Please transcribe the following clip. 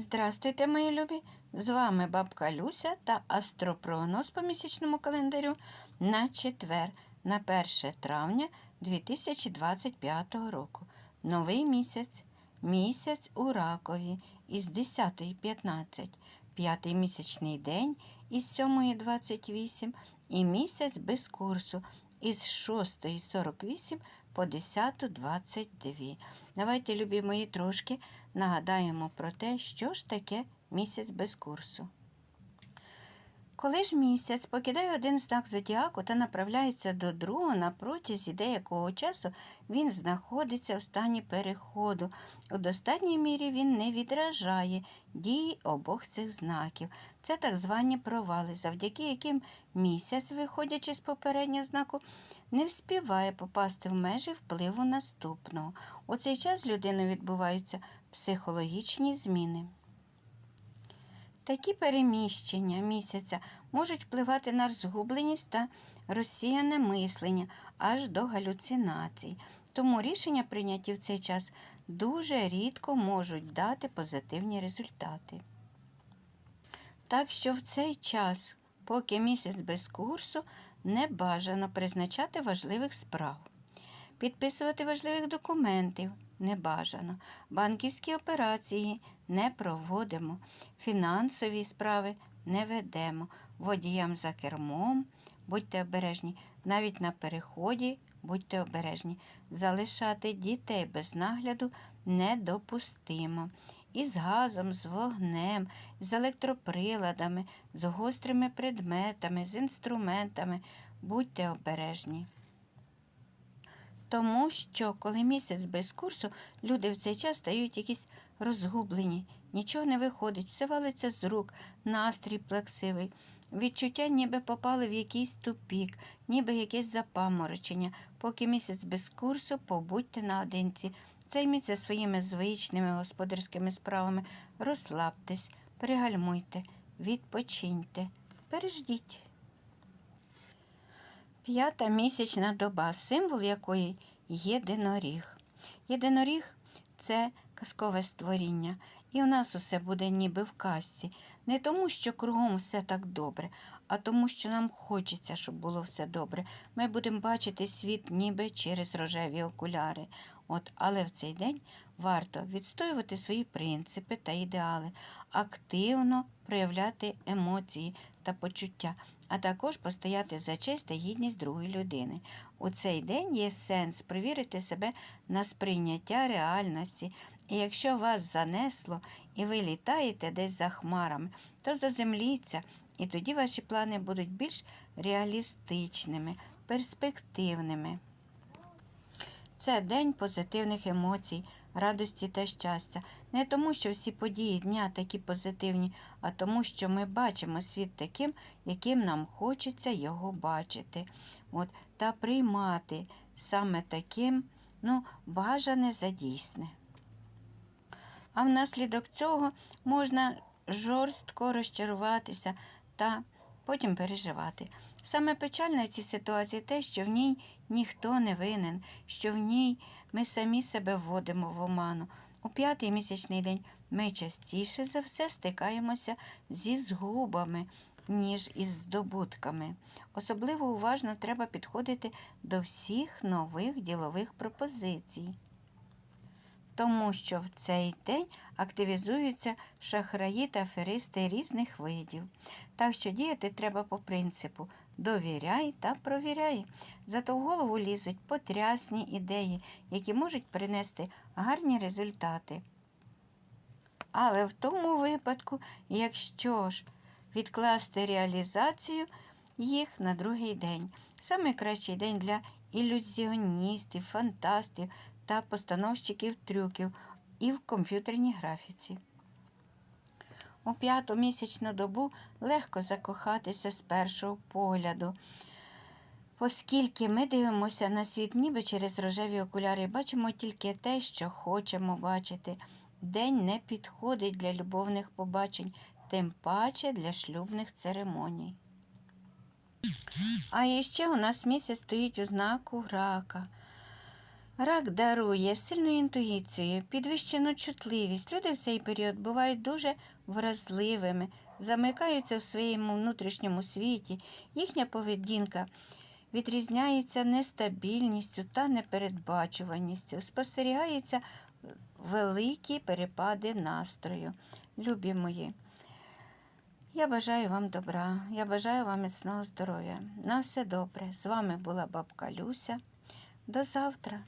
Здравствуйте, мої любі! З вами бабка Люся та астропрогноз по місячному календарю на четвер, на 1 травня 2025 року. Новий місяць, місяць у ракові. Із 10.15, п'ятий місячний день із 7.28 і місяць без курсу із 6.48 по 10.22. Давайте, любі мої, трошки нагадаємо про те, що ж таке місяць без курсу. Коли ж місяць покидає один знак зодіаку та направляється до другого на протязі деякого часу, він знаходиться в стані переходу. У достатній мірі він не відражає дії обох цих знаків. Це так звані провали, завдяки яким місяць, виходячи з попереднього знаку, не вспіває попасти в межі впливу наступного. У цей час людиною відбуваються психологічні зміни. Такі переміщення місяця можуть впливати на розгубленість та розсіяне мислення аж до галюцинацій. Тому рішення, прийняті в цей час, дуже рідко можуть дати позитивні результати. Так що в цей час, поки місяць без курсу, не бажано призначати важливих справ, підписувати важливих документів не бажано, банківські операції не проводимо, фінансові справи не ведемо, водіям за кермом, будьте обережні, навіть на переході будьте обережні, залишати дітей без нагляду недопустимо. І з газом, з вогнем, з електроприладами, з гострими предметами, з інструментами. Будьте обережні. Тому що, коли місяць без курсу, люди в цей час стають якісь розгублені, нічого не виходить, все валиться з рук, настрій плаксивий, відчуття, ніби попали в якийсь тупік, ніби якесь запаморочення. Поки місяць без курсу, побудьте наодинці, займіться своїми звичними господарськими справами, розслабтесь, пригальмуйте, відпочиньте, переждіть. П'ята місячна доба, символ якої єдиноріг. Єдиноріг це казкове створіння, і у нас усе буде ніби в казці. Не тому, що кругом все так добре, а тому, що нам хочеться, щоб було все добре. Ми будемо бачити світ ніби через рожеві окуляри. От, Але в цей день варто відстоювати свої принципи та ідеали, активно проявляти емоції та почуття, а також постояти за честь та гідність другої людини. У цей день є сенс перевірити себе на сприйняття реальності. І якщо вас занесло і ви літаєте десь за хмарами, то заземліться, і тоді ваші плани будуть більш реалістичними, перспективними. Це день позитивних емоцій, радості та щастя. Не тому, що всі події дня такі позитивні, а тому, що ми бачимо світ таким, яким нам хочеться його бачити. От, Та приймати саме таким ну, бажане за дійсне. А внаслідок цього можна жорстко розчаруватися та потім переживати. Саме печальне в цій ситуації те, що в ній ніхто не винен, що в ній ми самі себе вводимо в оману. У п'ятий місячний день ми частіше за все стикаємося зі згубами, ніж із здобутками. Особливо уважно треба підходити до всіх нових ділових пропозицій тому що в цей день активізуються шахраї та аферисти різних видів. Так що діяти треба по принципу довіряй та провіряй. Зато в голову лізуть потрясні ідеї, які можуть принести гарні результати. Але в тому випадку, якщо ж відкласти реалізацію їх на другий день. Саме кращий день для ілюзіоністів, фантастів та постановщиків трюків і в комп'ютерній графіці. У п'яту місячну добу легко закохатися з першого погляду, оскільки ми дивимося на світ ніби через рожеві окуляри бачимо тільки те, що хочемо бачити. День не підходить для любовних побачень, тим паче для шлюбних церемоній. А іще у нас місяць стоїть у знаку рака. Рак дарує сильну інтуїцію, підвищену чутливість. Люди в цей період бувають дуже вразливими, замикаються в своєму внутрішньому світі. Їхня поведінка відрізняється нестабільністю та непередбачуваністю. Спостерігаються великі перепади настрою. Любі мої. Я бажаю вам добра, я бажаю вам міцного здоров'я. На все добре. З вами була бабка Люся. До завтра.